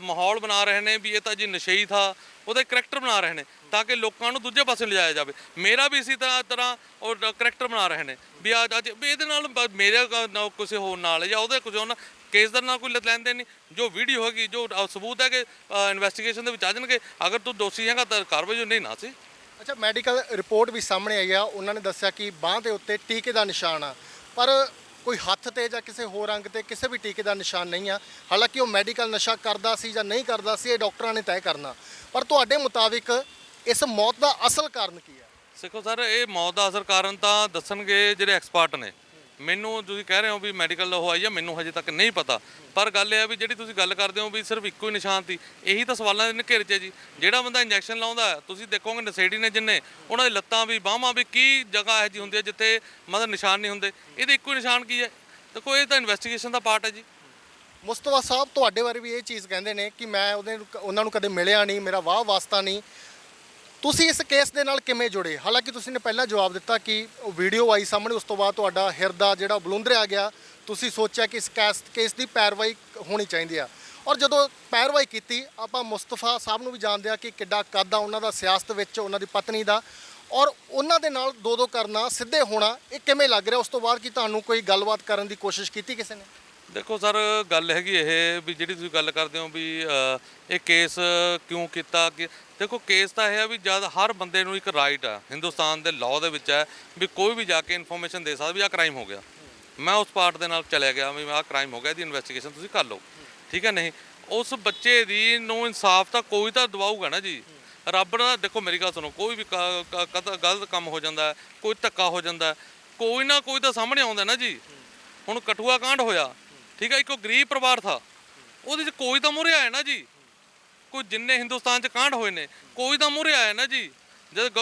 ਮਾਹੌਲ ਬਣਾ ਰਹੇ ਨੇ ਵੀ ਇਹ ਤਾਂ ਜੀ ਨਸ਼ਈ ਥਾ, ਉਹਦਾ ਕਰੈਕਟਰ ਬਣਾ ਰਹੇ ਨੇ ਤਾਂ ਕਿ ਲੋਕਾਂ ਨੂੰ ਦੂਜੇ ਪਾਸੇ ਲਿਜਾਇਆ ਜਾਵੇ। ਮੇਰਾ ਵੀ ਇਸੇ ਤਰ੍ਹਾਂ ਤਰ੍ਹਾਂ ਉਹ ਕਰੈਕਟਰ ਬਣਾ ਰਹੇ ਨੇ ਵੀ ਅੱਜ ਅੱਜ ਵੀ ਇਹਦੇ ਨਾਲ ਮੇਰੇ ਕਿਸੇ ਹੋਰ ਨਾਲ ਜਾਂ ਉਹਦੇ ਕੁਝ ਉਹਨਾਂ ਕੇਸ ਦਾ ਨਾਲ ਕੋਈ ਲ- ਲੈਣ ਦੇਣ ਨਹੀਂ। ਜੋ ਵੀਡੀਓ ਹੈਗੀ, ਜੋ ਸਬੂਤ ਹੈ ਕਿ ਇਨਵੈਸਟੀਗੇਸ਼ਨ ਦੇ ਵਿੱਚ ਆ ਜਾਣਗੇ। ਅਗਰ ਤੂੰ ਦੋਸ਼ੀ ਹੈਗਾ ਤਾਂ ਕਾਰਵਾਈ ਜੋ ਨਹੀਂ ਨਾ ਸੀ। ਅੱਛਾ ਮੈਡੀਕਲ ਰਿਪੋਰਟ ਵੀ ਸਾਹਮਣੇ ਆਈ ਆ। ਉਹਨਾਂ ਨੇ ਦੱਸਿਆ ਕਿ ਬਾਹ ਦੇ ਉੱਤੇ ਟੀਕੇ ਦਾ ਨਿਸ਼ਾਨ ਆ। ਪਰ ਕੋਈ ਹੱਥ ਤੇ ਜਾਂ ਕਿਸੇ ਹੋਰ ਅੰਗ ਤੇ ਕਿਸੇ ਵੀ ਟੀਕੇ ਦਾ ਨਿਸ਼ਾਨ ਨਹੀਂ ਆ। ਹਾਲਾਂਕਿ ਉਹ ਮੈਡੀਕਲ ਨਸ਼ਾ ਕਰਦਾ ਸੀ ਜਾਂ ਨਹੀਂ ਕਰਦਾ ਸੀ, ਇਹ ਡਾਕਟਰਾਂ ਨੇ ਤੈਅ ਕਰਨਾ। ਪਰ ਤੁਹਾਡੇ ਮੁਤਾਬਿਕ ਇਸ ਮੌਤ ਦਾ ਅਸਲ ਕਾਰਨ ਕੀ ਆ ਸਿੱਖੋ ਸਰ, ਇਹ ਮੌਤ ਦਾ ਅਸਰ ਕਾਰਨ ਤਾਂ ਦੱਸਣਗੇ ਜਿਹੜੇ ਐਕਸਪਰਟ ਨੇ। ਮੈਨੂੰ ਤੁਸੀਂ ਕਹਿ ਰਹੇ ਹੋ ਵੀ ਮੈਡੀਕਲ ਉਹ ਆਈ ਆ, ਮੈਨੂੰ ਹਜੇ ਤੱਕ ਨਹੀਂ ਪਤਾ। ਪਰ ਗੱਲ ਇਹ ਆ ਵੀ ਜਿਹੜੀ ਤੁਸੀਂ ਗੱਲ ਕਰਦੇ ਹੋ ਵੀ ਸਿਰਫ ਇੱਕੋ ਹੀ ਨਿਸ਼ਾਨ ਸੀ, ਇਹੀ ਤਾਂ ਸਵਾਲਾਂ ਦੇ ਘੇਰੇ 'ਚ ਹੈ ਜੀ। ਜਿਹੜਾ ਬੰਦਾ ਇੰਜੈਕਸ਼ਨ ਲਾਉਂਦਾ, ਤੁਸੀਂ ਦੇਖੋਗੇ ਨਸ਼ੇੜੀ ਨੇ ਜਿੰਨੇ, ਉਹਨਾਂ ਦੀ ਲੱਤਾਂ ਵੀ, ਬਾਹਾਂ ਵੀ ਕੀ ਜਗ੍ਹਾ ਇਹੋ ਜੀ ਹੁੰਦੀ ਹੈ ਜਿੱਥੇ ਮਤਲਬ ਨਿਸ਼ਾਨ ਨਹੀਂ ਹੁੰਦੇ। ਇਹਦੇ ਇੱਕੋ ਹੀ ਨਿਸ਼ਾਨ ਕੀ ਹੈ? ਦੇਖੋ, ਇਹ ਤਾਂ ਇਨਵੈਸਟੀਗੇਸ਼ਨ ਦਾ ਪਾਰਟ ਹੈ ਜੀ। ਮੁਸਤਫਾ ਸਾਹਿਬ, ਤੁਹਾਡੇ ਬਾਰੇ ਵੀ ਇਹ ਚੀਜ਼ ਕਹਿੰਦੇ ਨੇ ਕਿ ਮੈਂ ਉਹਦੇ ਉਹਨਾਂ ਨੂੰ ਕਦੇ ਮਿਲਿਆ ਨਹੀਂ, ਮੇਰਾ ਵਾਹ ਵਾਸਤਾ ਨਹੀਂ। ਤੁਸੀਂ ਇਸ ਕੇਸ ਦੇ ਨਾਲ ਕਿਵੇਂ ਜੁੜੇ? ਹਾਲਾਂਕਿ ਤੁਸੀਂ ਨੇ ਪਹਿਲਾਂ ਜਵਾਬ ਦਿੱਤਾ ਕਿ ਉਹ ਵੀਡੀਓ ਆਈ ਸਾਹਮਣੇ, ਉਸ ਤੋਂ ਬਾਅਦ ਤੁਹਾਡਾ ਹਿਰਦਾ ਜਿਹੜਾ ਬਲੁੰਦਰਿਆ ਗਿਆ। ਤੁਸੀਂ ਸੋਚਿਆ ਕਿ ਇਸ ਕੇਸ ਕੇਸ ਦੀ ਪੈਰਵਾਈ ਹੋਣੀ ਚਾਹੀਦੀ ਆ। ਔਰ ਜਦੋਂ ਪੈਰਵਾਈ ਕੀਤੀ, ਆਪਾਂ ਮੁਸਤਫਾ ਸਾਹਿਬ ਨੂੰ ਵੀ ਜਾਣਦੇ ਆ ਕਿ ਕਿੱਡਾ ਕੱਦ ਆ ਉਹਨਾਂ ਦਾ, ਸਿਆਸਤ ਵਿੱਚ ਉਹਨਾਂ ਦੀ ਪਤਨੀ ਦਾ। ਔਰ ਉਹਨਾਂ ਦੇ ਨਾਲ ਦੋ ਦੋ ਕਰਨਾ ਸਿੱਧੇ ਹੋਣਾ, ਇਹ ਕਿਵੇਂ ਲੱਗ ਰਿਹਾ? ਉਸ ਤੋਂ ਬਾਅਦ ਕਿ ਤੁਹਾਨੂੰ ਕੋਈ ਗੱਲਬਾਤ ਕਰਨ ਦੀ ਕੋਸ਼ਿਸ਼ ਕੀਤੀ ਕਿਸੇ ਨੇ? ਦੇਖੋ ਸਰ ਗੱਲ ਹੈਗੀ ਇਹ ਵੀ ਜਿਹੜੀ ਤੁਸੀਂ ਗੱਲ ਕਰਦੇ ਹੋ ਵੀ ਅ, ਇਹ ਕੇਸ ਕਿਉਂ ਕੀਤਾ? ਕਿ ਦੇਖੋ ਕੇਸ ਤਾਂ ਇਹ ਆ ਵੀ ਜਦ ਹਰ ਬੰਦੇ ਨੂੰ ਇੱਕ ਰਾਈਟ ਆ ਹਿੰਦੁਸਤਾਨ ਦੇ ਲਾਅ ਦੇ ਵਿੱਚ ਹੈ ਵੀ ਕੋਈ ਵੀ ਜਾ ਕੇ ਇਨਫੋਰਮੇਸ਼ਨ ਦੇ ਸਕਦਾ ਵੀ ਆਹ ਕ੍ਰਾਈਮ ਹੋ ਗਿਆ। ਮੈਂ ਉਸ ਪਾਰਟ ਦੇ ਨਾਲ ਚਲਿਆ ਗਿਆ ਵੀ ਆਹ ਕ੍ਰਾਈਮ ਹੋ ਗਿਆ ਇਹਦੀ ਇਨਵੈਸਟੀਗੇਸ਼ਨ ਤੁਸੀਂ ਕਰ ਲਓ। ਠੀਕ ਹੈ ਨਹੀਂ? ਉਸ ਬੱਚੇ ਦੀ ਨੂੰ ਇਨਸਾਫ ਤਾਂ ਕੋਈ ਤਾਂ ਦਵਾਊਗਾ ਨਾ ਜੀ। ਰੱਬ ਦਾ ਦੇਖੋ ਮੇਰੀ ਗੱਲ ਸੁਣੋ ਕੋਈ ਵੀ ਕ- ਕ- ਕਦ- ਗਲਤ ਕੰਮ ਹੋ ਜਾਂਦਾ ਹੈ, ਕੋਈ ਧੱਕਾ ਹੋ ਜਾਂਦਾ ਹੈ, ਕੋਈ ਨਾ ਕੋਈ ਤਾਂ ਸਾਹਮਣੇ ਆਉਂਦਾ ਨਾ ਜੀ। ਹੁਣ ਕਠੂਆ ਕਾਂਡ ਹੋਇਆ। ਠੀਕ ਹੈ ਇੱਕ ਉਹ ਗਰੀਬ ਪਰਿਵਾਰ ਥਾ। ਉਹਦੇ 'ਚ ਕੋਈ ਤਾਂ ਮੁਰੇ ਆਇਆ ਨਾ ਜੀ। ਕੋਈ ਜਿੰਨੇ ਹਿੰਦੁਸਤਾਨ 'ਚ ਕਾਂਡ ਹੋਏ ਨੇ ਕੋਈ ਤਾਂ ਮੁਰੇ ਆਇਆ ਨਾ ਜੀ। ਜਦ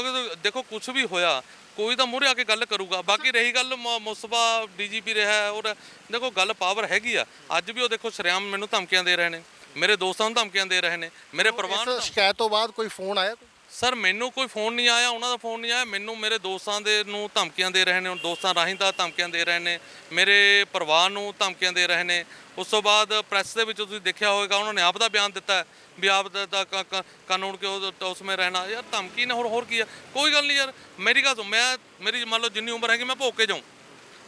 ਦੇਖੋ ਕੁਝ ਵੀ ਹੋਇਆ ਕੋਈ ਤਾਂ ਮੁਰੇ ਆ ਕੇ ਗੱਲ ਕਰੂਗਾ। ਬਾਕੀ ਰਹੀ ਗੱਲ ਮ- ਮੁਸਤਫਾ ਡੀਜੀਪੀ ਰਿਹਾ ਔਰ ਦੇਖੋ ਗੱਲ ਪਾਵਰ ਹੈਗੀ ਆ। ਅੱਜ ਵੀ ਉਹ ਦੇਖੋ ਸ਼ਰਿਆਮ ਮੈਨੂੰ ਧਮਕੀਆਂ ਦੇ ਰਹੇ ਨੇ। ਮੇਰੇ ਦੋਸਤਾਂ ਨੂੰ ਧਮਕੀਆਂ ਦੇ ਰਹੇ ਨੇ। ਮੇਰੇ ਪਰਿਵਾਰ ਨੂੰ ਇਸ ਸ਼ਿਕਾਇਤ ਤੋਂ ਬਾਅਦ ਕੋਈ ਫੋਨ ਆਇਆ? ਸਰ, ਮੈਨੂੰ ਕੋਈ ਫੋਨ ਨਹੀਂ ਆਇਆ, ਉਹਨਾਂ ਦਾ ਫੋਨ ਨਹੀਂ ਆਇਆ। ਮੈਨੂੰ ਮੇਰੇ ਦੋਸਤਾਂ ਦੇ ਨੂੰ ਧਮਕੀਆਂ ਦੇ ਰਹੇ ਨੇ ਦੋਸਤਾਂ ਰਾਹੀਂ ਤਾਂ ਧਮਕੀਆਂ ਦੇ ਰਹੇ ਨੇ। ਮੇਰੇ ਪਰਿਵਾਰ ਨੂੰ ਧਮਕੀਆਂ ਦੇ ਰਹੇ ਨੇ। ਉਸ ਤੋਂ ਬਾਅਦ ਪ੍ਰੈਸ ਦੇ ਵਿੱਚ ਤੁਸੀਂ ਦੇਖਿਆ ਹੋਵੇਗਾ, ਉਹਨਾਂ ਨੇ ਆਪ ਦਾ ਬਿਆਨ ਦਿੱਤਾ ਵੀ ਆਪ ਦਾ ਤਾਂ ਕ- ਕਾਨੂੰਨ ਕੇ ਉਸ ਵਿੱਚ ਰਹਿਣਾ। ਯਾਰ, ਧਮਕੀ ਨੇ ਹੋਰ ਹੋਰ ਕੀ ਆ? ਕੋਈ ਗੱਲ ਨਹੀਂ ਯਾਰ, ਮੇਰੀ ਗੱਲ ਸੁਣ, ਮੈਂ, ਮੇਰੀ ਮੰਨ ਲਓ ਜਿੰਨੀ ਉਮਰ ਹੈਗੀ, ਮੈਂ ਭੋਗ ਕੇ ਜਾਉਂ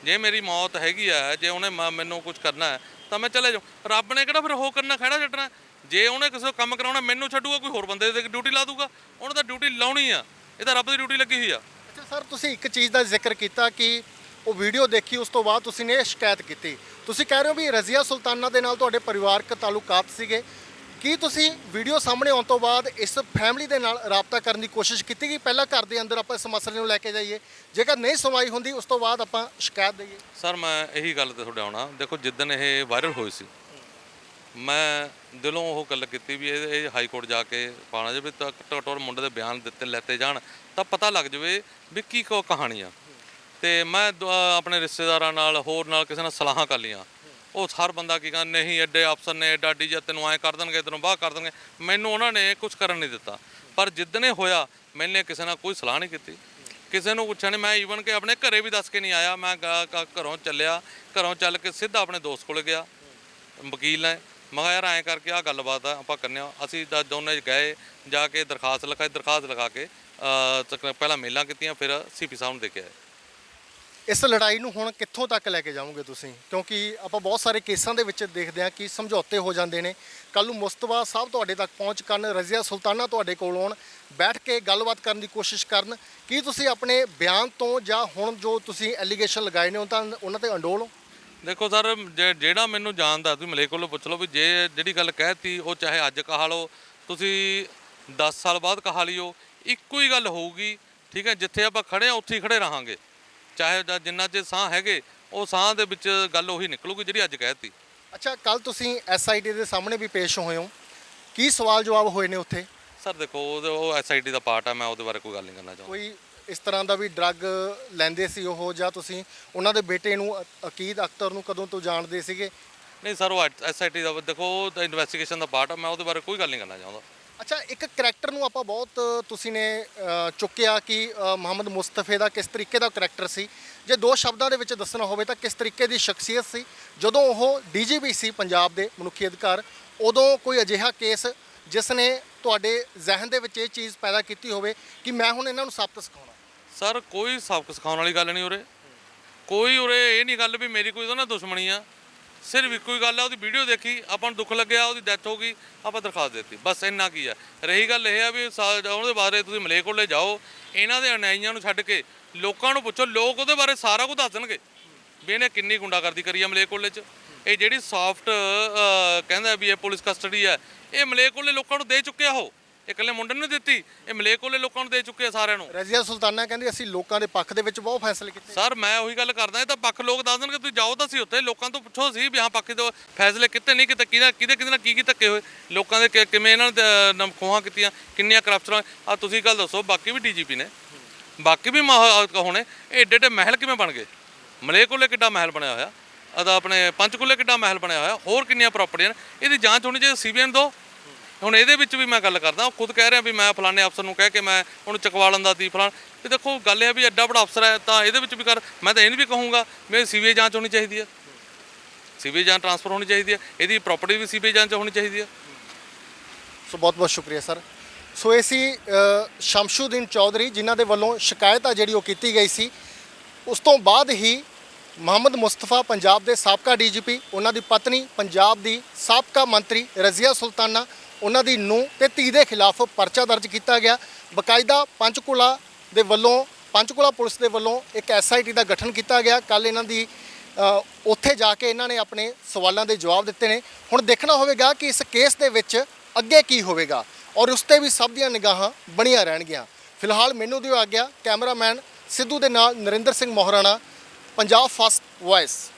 ਜੇ ਮੇਰੀ ਮੌਤ ਹੈਗੀ ਆ ਜੇ ਉਹਨੇ ਮ- ਮੈਨੂੰ ਕੁਝ ਕਰਨਾ ਹੈ, ਤਾਂ ਮੈਂ ਚਲੇ ਜਾਉਂ ਰੱਬ ਨੇ ਕਿਹੜਾ ਫਿਰ ਹੋ ਕਰਨਾ ਖੜਾ ਛੱਡਣਾ? ਜੇ ਉਹਨੇ ਕਿਸੇ ਤੋਂ ਕੰਮ ਕਰਾਉਣਾ ਮੈਨੂੰ ਛੱਡੂਗਾ ਕੋਈ ਹੋਰ ਬੰਦੇ ਦੀ ਡਿਊਟੀ ਲਾ ਦੂਗਾ ਉਹਨੇ ਤਾਂ ਡਿਊਟੀ ਲਾਉਣੀ ਆ। ਇਹ ਤਾਂ ਰੱਬ ਦੀ ਡਿਊਟੀ ਲੱਗੀ ਹੋਈ ਆ। ਅੱਛਾ ਸਰ ਤੁਸੀਂ ਇੱਕ ਚੀਜ਼ ਦਾ ਜ਼ਿਕਰ ਕੀਤਾ ਕਿ ਉਹ ਵੀਡੀਓ ਦੇਖੀ ਉਸ ਤੋਂ ਬਾਅਦ ਤੁਸੀਂ ਨੇ ਸ਼ਿਕਾਇਤ ਕੀਤੀ। ਤੁਸੀਂ ਕਹਿ ਰਹੇ ਹੋ ਵੀ ਰਜ਼ੀਆ ਸੁਲਤਾਨਾ ਦੇ ਨਾਲ ਤੁਹਾਡੇ ਪਰਿਵਾਰਕ ਤਾਲੁਕਾਤ ਸੀਗੇ। ਕੀ ਤੁਸੀਂ ਵੀਡੀਓ ਸਾਹਮਣੇ ਆਉਣ ਤੋਂ ਬਾਅਦ ਇਸ ਫੈਮਿਲੀ ਦੇ ਨਾਲ ਰਾਬਤਾ ਕਰਨ ਦੀ ਕੋਸ਼ਿਸ਼ ਕੀਤੀ ਕਿ ਪਹਿਲਾਂ ਘਰ ਦੇ ਅੰਦਰ ਆਪਾਂ ਇਸ ਮਸਲੇ ਨੂੰ ਲੈ ਕੇ ਜਾਈਏ? ਜੇਕਰ ਨਹੀਂ ਸੁਣਵਾਈ ਹੁੰਦੀ ਉਸ ਤੋਂ ਬਾਅਦ ਆਪਾਂ ਸ਼ਿਕਾਇਤ ਦਈਏ। ਸਰ ਮੈਂ ਇਹੀ ਗੱਲ ਤੇ ਤੁਹਾਡੇ ਆਉਣਾ। ਦੇਖੋ ਜਿੱਦਣ ਇਹ ਵਾਇਰਲ ਹੋਈ ਸੀ ਮੈਂ ਦਿਲੋਂ ਉਹ ਗੱਲ ਕੀਤੀ ਵੀ ਇਹ ਇਹ ਹਾਈ ਕੋਰਟ ਜਾ ਕੇ ਪਾਣਾ ਜਾਵੇ ਤਾਂ ਘੱਟੋ ਘੱਟ ਮੁੰਡੇ ਦੇ ਬਿਆਨ ਦਿੱਤੇ, ਲੈਤੇ ਜਾਣ, ਤਾਂ ਪਤਾ ਲੱਗ ਜਾਵੇ ਵੀ ਕੀ ਕੋ ਕਹਾਣੀ ਆ ਤੇ ਮੈਂ ਦ- ਆਪਣੇ ਰਿਸ਼ਤੇਦਾਰਾਂ ਨਾਲ, ਹੋਰ ਨਾਲ ਕਿਸੇ ਨਾਲ ਸਲਾਹਾਂ ਕਰ ਲਈਆਂ। ਉਹ ਹਰ ਬੰਦਾ ਕੀ ਕਹਿੰਦਾ, ਨਹੀਂ, ਐਡੇ ਅਫਸਰ ਨੇ, ਐਡਾ ਡੀਜੇ ਤੈਨੂੰ ਐ ਕਰ ਦੇਣਗੇ, ਤੈਨੂੰ ਬਾਹ ਕਰ ਦੇਣਗੇ। ਮੈਨੂੰ ਉਹਨਾਂ ਨੇ ਕੁਝ ਕਰਨ ਨਹੀਂ ਦਿੱਤਾ। ਪਰ ਜਿੱਦਨੇ ਹੋਇਆ, ਮੈਨੇ ਕਿਸੇ ਨਾਲ ਕੋਈ ਸਲਾਹ ਨਹੀਂ ਕੀਤੀ। ਕਿਸੇ ਨੂੰ ਪੁੱਛਿਆ ਨਹੀਂ ਮੈਂ ਈਵਨ ਕਿ ਆਪਣੇ ਘਰੇ ਵੀ ਦੱਸ ਕੇ ਨਹੀਂ ਆਇਆ। ਮੈਂ ਗ- ਗ- ਘਰੋਂ ਚੱਲਿਆ। ਘਰੋਂ ਚੱਲ ਕੇ ਸਿੱਧਾ ਆਪਣੇ ਦੋਸਤ ਕੋਲ ਗਿਆ। ਵਕੀਲ ਨੇ ਮੈਂ ਕਿਹਾ ਯਾਰ ਐਂ ਕਰਕੇ ਆ ਗੱਲਬਾਤ ਆ ਆਪਾਂ ਕਰਨੇ ਆ। ਅਸੀਂ ਤਾਂ ਦੋਨੇ ਗਏ ਜਾ ਕੇ ਦਰਖਾਸਤ ਲਿਖਾਈ ਦਰਖਾਸਤ ਲਗਾ ਕੇ ਅਹ, ਪਹਿਲਾਂ ਮੇਲਾਂ ਕੀਤੀਆਂ ਫਿਰ ਸੀਪੀ ਸਾਹਿਬ ਨੂੰ ਦੇ ਕੇ ਆਏ ਇਸ ਲੜਾਈ ਨੂੰ ਹੁਣ ਕਿੱਥੋਂ ਤੱਕ ਲੈ ਕੇ ਜਾਓਗੇ ਤੁਸੀਂ? ਕਿਉਂਕਿ ਆਪਾਂ ਬਹੁਤ ਸਾਰੇ ਕੇਸਾਂ ਦੇ ਵਿੱਚ ਦੇਖਦੇ ਹਾਂ ਕਿ ਸਮਝੌਤੇ ਹੋ ਜਾਂਦੇ ਨੇ। ਕੱਲ ਨੂੰ ਮੁਸਤਫਾ ਸਾਹਿਬ ਤੁਹਾਡੇ ਤੱਕ ਪਹੁੰਚ ਕਰਨ ਰਜ਼ੀਆ ਸੁਲਤਾਨਾ ਤੁਹਾਡੇ ਕੋਲ ਆਉਣ ਬੈਠ ਕੇ ਗੱਲਬਾਤ ਕਰਨ ਦੀ ਕੋਸ਼ਿਸ਼ ਕਰਨ। ਕੀ ਤੁਸੀਂ ਆਪਣੇ ਬਿਆਨ ਤੋਂ ਜਾਂ ਹੁਣ ਜੋ ਤੁਸੀਂ ਐਲੀਗੇਸ਼ਨ ਲਗਾਏ ਨੇ ਉਹ ਤਾਂ ਉਹਨਾਂ ਤੇ ਅੰਡੋਲ ਹੋ? ਦੇਖੋ ਸਰ ਜਿਹੜਾ ਮੈਨੂੰ ਜਾਣਦਾ ਤੁਸੀਂ ਮਲੇ ਕੋਲੋਂ ਪੁੱਛ ਲਓ ਵੀ ਜੇ ਜਿਹੜੀ ਗੱਲ ਕਹਿਤੀ ਉਹ ਚਾਹੇ ਅੱਜ ਕਹਾ ਲਓ ਤੁਸੀਂ 10 ਸਾਲ ਬਾਅਦ ਕਹਾ ਲਿਓ ਇੱਕੋ ਹੀ ਗੱਲ ਹੋਊਗੀ ਠੀਕ ਹੈ ਜਿੱਥੇ ਆਪਾਂ ਖੜੇ ਆ ਉੱਥੇ ਹੀ ਖੜੇ ਰਹਾਂਗੇ। ਚਾਹੇ ਜਿੰਨਾ ਚਿਰ ਸਾਹ ਹੈਗੇ ਉਹ ਸਾਹ ਦੇ ਵਿੱਚ ਗੱਲ ਉਹੀ ਨਿਕਲੂਗੀ ਜਿਹੜੀ ਅੱਜ ਕਹਿਤੀ। ਅੱਛਾ ਕੱਲ ਤੁਸੀਂ ਐਸਆਈਟੀ ਦੇ ਸਾਹਮਣੇ ਵੀ ਪੇਸ਼ ਹੋਏ ਹੋ। ਕੀ ਸਵਾਲ ਜਵਾਬ ਹੋਏ ਨੇ ਉੱਥੇ? ਸਰ ਦੇਖੋ ਉਹ ਐਸਆਈਟੀ ਦਾ ਪਾਰਟ ਆ ਮੈਂ ਉਹਦੇ ਬਾਰੇ ਕੋਈ ਗੱਲ ਨਹੀਂ ਕਰਨਾ ਚਾਹੁੰਦਾ। ਕੋਈ ਇਸ ਤਰ੍ਹਾਂ ਦਾ ਵੀ ਡਰੱਗ ਲੈਂਦੇ ਸੀ ਉਹ ਜਾਂ ਤੁਸੀਂ ਉਹਨਾਂ ਦੇ ਬੇਟੇ ਨੂੰ ਅ- ਅਕੀਦ ਅਖਤਰ ਨੂੰ ਕਦੋਂ ਤੋਂ ਜਾਣਦੇ ਸੀਗੇ? ਨਹੀਂ ਸਰ ਉਹ ਐਸਆਈਟੀ ਦਾ ਦੇਖੋ ਉਹ ਇਨਵੈਸਟੀਗੇਸ਼ਨ ਦਾ ਪਾਰਟ ਆ ਮੈਂ ਉਹਦੇ ਬਾਰੇ ਕੋਈ ਗੱਲ ਨਹੀਂ ਕਰਨਾ ਚਾਹੁੰਦਾ। ਅੱਛਾ ਇੱਕ ਕਰੈਕਟਰ ਨੂੰ ਆਪਾਂ ਬਹੁਤ ਤੁਸੀਂ ਨੇ ਅ, ਚੁੱਕਿਆ ਕਿ ਅ, ਮੁਹੰਮਦ ਮੁਸਤਫੇ ਦਾ ਕਿਸ ਤਰੀਕੇ ਦਾ ਕਰੈਕਟਰ ਸੀ? ਜੇ ਦੋ ਸ਼ਬਦਾਂ ਦੇ ਵਿੱਚ ਦੱਸਣਾ ਹੋਵੇ ਤਾਂ ਕਿਸ ਤਰੀਕੇ ਦੀ ਸ਼ਖਸੀਅਤ ਸੀ? ਜਦੋਂ ਉਹ ਡੀਜੀਪੀ ਸੀ ਪੰਜਾਬ ਦੇ ਮਨੁੱਖੀ ਅਧਿਕਾਰ ਉਦੋਂ ਕੋਈ ਅਜਿਹਾ ਕੇਸ ਜਿਸ ਨੇ ਤੁਹਾਡੇ ਜ਼ਿਹਨ ਦੇ ਵਿੱਚ ਇਹ ਚੀਜ਼ ਪੈਦਾ ਕੀਤੀ ਹੋਵੇ ਕਿ ਮੈਂ ਹੁਣ ਇਹਨਾਂ ਨੂੰ ਸਬਕ ਸਿਖਾਉਣਾ। ਸਰ, ਕੋਈ ਸਬਕ ਸਿਖਾਉਣ ਵਾਲੀ ਗੱਲ ਨਹੀਂ ਉਰੇ। ਕੋਈ ਉਰੇ ਇਹ ਨਹੀਂ ਗੱਲ ਵੀ ਮੇਰੀ ਕੋਈ ਉਹਦੇ ਨਾਲ ਦੁਸ਼ਮਣੀ ਆ। ਸਿਰਫ ਇੱਕੋ ਹੀ ਗੱਲ ਆ, ਉਹਦੀ ਵੀਡੀਓ ਦੇਖੀ, ਆਪਾਂ ਨੂੰ ਦੁੱਖ ਲੱਗਿਆ, ਉਹਦੀ ਡੈਥ ਹੋ ਗਈ, ਆਪਾਂ ਦਰਖਾਸਤ ਦਿੱਤੀ। ਬਸ ਇੰਨਾ ਕੀ ਆ। ਰਹੀ ਗੱਲ ਇਹ ਆ ਵੀ ਸਾ- ਉਹਦੇ ਬਾਰੇ ਤੁਸੀਂ ਮਲੇਕੋਲੇ ਜਾਓ, ਇਹਨਾਂ ਦੇ ਅਨਿਆਈਆਂ ਨੂੰ ਛੱਡ ਕੇ ਲੋਕਾਂ ਨੂੰ ਪੁੱਛੋ, ਲੋਕ ਉਹਦੇ ਬਾਰੇ ਸਾਰਾ ਕੁਝ ਦੱਸ ਦੇਣਗੇ। ਵੀ ਇਹਨੇ ਕਿੰਨੀ ਗੁੰਡਾਗਰਦੀ ਕਰੀ ਆ ਮਲੇਕੋਲੇ 'ਚ। ਇਹ ਜਿਹੜੀ ਸੌਫਟ ਕਹਿੰਦਾ ਵੀ ਇਹ ਪੁਲਿਸ ਕਸਟਡੀ ਹੈ ਇਹ ਮਲੇਕੋਲੇ ਲੋਕਾਂ ਨੂੰ ਦੇ ਚੁੱਕਿਆ ਉਹ। ਇਹ ਇਕੱਲੇ ਮੁੰਡੇ ਨੂੰ ਨਹੀਂ ਦਿੱਤੀ ਇਹ ਮਲੇਕੋਲੇ ਲੋਕਾਂ ਨੂੰ ਦੇ ਚੁੱਕਿਆ ਸਾਰਿਆਂ ਨੂੰ। ਰਜ਼ੀਆ ਸੁਲਤਾਨਾ ਕਹਿੰਦੀ ਅਸੀਂ ਲੋਕਾਂ ਦੇ ਪੱਖ ਦੇ ਵਿੱਚ ਬਹੁਤ ਫੈਸਲੇ ਕੀਤੇ ਸਰ ਮੈਂ ਉਹੀ ਗੱਲ ਕਰਦਾ ਇਹ ਤਾਂ ਪੱਖ ਲੋਕ ਦੱਸ ਦੇਣਗੇ ਤੁਸੀਂ ਜਾਓ ਤਾਂ ਸੀ ਉੱਥੇ ਲੋਕਾਂ ਤੋਂ ਪੁੱਛੋ ਸੀ ਵੀ ਹਾਂ ਪੱਖ ਦੇ ਫੈਸਲੇ ਕਿਤੇ ਨਹੀਂ ਕਿਤੇ ਕਿਹਦਾ ਕਿਹਦੇ ਕਿਹਦੇ ਨਾਲ ਕੀ ਕੀ ਧੱਕੇ ਹੋਏ ਲੋਕਾਂ ਦੇ ਕਿਵੇਂ ਇਹਨਾਂ ਨੇ ਖੋਹਾਂ ਕੀਤੀਆਂ ਕਿੰਨੀਆਂ ਕਰਪਸ਼ਨ ਆ ਤੁਸੀਂ ਗੱਲ ਦੱਸੋ ਬਾਕੀ ਵੀ ਡੀਜੀਪੀ ਨੇ ਬਾਕੀ ਵੀ ਹੋਣੇ ਇਹ ਏਡੇ ਏਡੇ ਮਹਿਲ ਕਿਵੇਂ ਬਣ ਗਏ? ਮਲੇਕੋਲੇ ਕਿੱਡਾ ਮਹਿਲ ਬਣਿਆ ਹੋਇਆ। ਅਦਾ ਆਪਣੇ ਪੰਚਕੂਲੇ ਕਿੱਡਾ ਮਹਿਲ ਬਣਿਆ ਹੋਇਆ, ਹੋਰ ਕਿੰਨੀਆਂ ਪ੍ਰਾਪਰਟੀਆਂ ਨੇ? ਇਹਦੀ ਜਾਂਚ ਹੋਣੀ ਚਾਹੀਦੀ ਸੀਬੀਆਈ ਨੂੰ ਦੋ ਹੁਣ ਇਹਦੇ ਵਿੱਚ ਵੀ ਮੈਂ ਗੱਲ ਕਰਦਾ, ਉਹ ਖੁਦ ਕਹਿ ਰਿਹਾ ਵੀ ਮੈਂ ਫਲਾਣੇ ਅਫਸਰ ਨੂੰ ਕਹਿ ਕੇ ਮੈਂ ਉਹਨੂੰ ਚਕਵਾ ਲੈਂਦਾ ਸੀ ਫਲਾਣ। ਇਹ ਦੇਖੋ, ਗੱਲ ਇਹ ਵੀ ਐਡਾ ਵੱਡਾ ਅਫਸਰ ਹੈ, ਤਾਂ ਇਹਦੇ ਵਿੱਚ ਵੀ ਕਰ, ਮੈਂ ਤਾਂ ਇਹਨੂੰ ਵੀ ਕਹੂੰਗਾ ਮੇਰੀ ਸੀਬੀਆਈ ਜਾਂਚ ਹੋਣੀ ਚਾਹੀਦੀ ਹੈ ਸੀਬੀਆਈ ਜਾਂਚ ਟ੍ਰਾਂਸਫਰ ਹੋਣੀ ਚਾਹੀਦੀ ਹੈ ਇਹਦੀ ਪ੍ਰਾਪਰਟੀ ਵੀ ਸੀਬੀਆਈ ਜਾਂਚ ਹੋਣੀ ਚਾਹੀਦੀ ਹੈ ਸੋ ਬਹੁਤ ਬਹੁਤ ਸ਼ੁਕਰੀਆ, ਸਰ। ਸੋ ਇਹ ਸੀ ਸ਼ਮਸ਼ੂਦੀਨ ਚੌਧਰੀ, ਜਿਨ੍ਹਾਂ ਦੇ ਵੱਲੋਂ ਸ਼ਿਕਾਇਤ ਆ ਜਿਹੜੀ ਉਹ ਕੀਤੀ ਗਈ ਸੀ। ਉਸ ਤੋਂ ਬਾਅਦ ਹੀ ਮੁਹੰਮਦ ਮੁਸਤਫਾ ਪੰਜਾਬ ਦੇ ਸਾਬਕਾ ਡੀਜੀਪੀ, ਉਹਨਾਂ ਦੀ ਪਤਨੀ, ਪੰਜਾਬ ਦੀ ਸਾਬਕਾ ਮੰਤਰੀ ਰਜ਼ੀਆ ਸੁਲਤਾਨਾ, ਉਹਨਾਂ ਦੀ ਨੂੰਹ ਤੇ ਧੀ ਦੇ ਖਿਲਾਫ ਪਰਚਾ ਦਰਜ ਕੀਤਾ ਗਿਆ। ਬਕਾਇਦਾ ਪੰਚਕੂਲਾ ਦੇ ਵੱਲੋਂ, ਪੰਚਕੂਲਾ ਪੁਲਿਸ ਦੇ ਵੱਲੋਂ ਇੱਕ ਐਸਆਈਟੀ ਦਾ ਗਠਨ ਕੀਤਾ ਗਿਆ। ਕੱਲ ਇਹਨਾਂ ਦੀ ਉੱਥੇ ਜਾ ਕੇ ਇਹਨਾਂ ਨੇ ਆਪਣੇ ਸਵਾਲਾਂ ਦੇ ਜਵਾਬ ਦਿੱਤੇ ਨੇ। ਹੁਣ ਦੇਖਣਾ ਹੋਵੇਗਾ ਕਿ ਇਸ ਕੇਸ ਦੇ ਵਿੱਚ ਅੱਗੇ ਕੀ ਹੋਵੇਗਾ ਔਰ ਉਸ ਤੇ ਵੀ ਸਭ ਦੀਆਂ ਨਿਗਾਹਾਂ ਬਣੀਆਂ ਰਹਿਣਗੀਆਂ। ਫਿਲਹਾਲ ਮੈਨੂੰ ਦਿਓ ਆ ਗਿਆ ਕੈਮਰਾਮੈਨ ਸਿੱਧੂ ਦੇ ਨਾਲ ਨਰਿੰਦਰ ਸਿੰਘ ਮੋਹਰਾਣਾ। Punjab first voice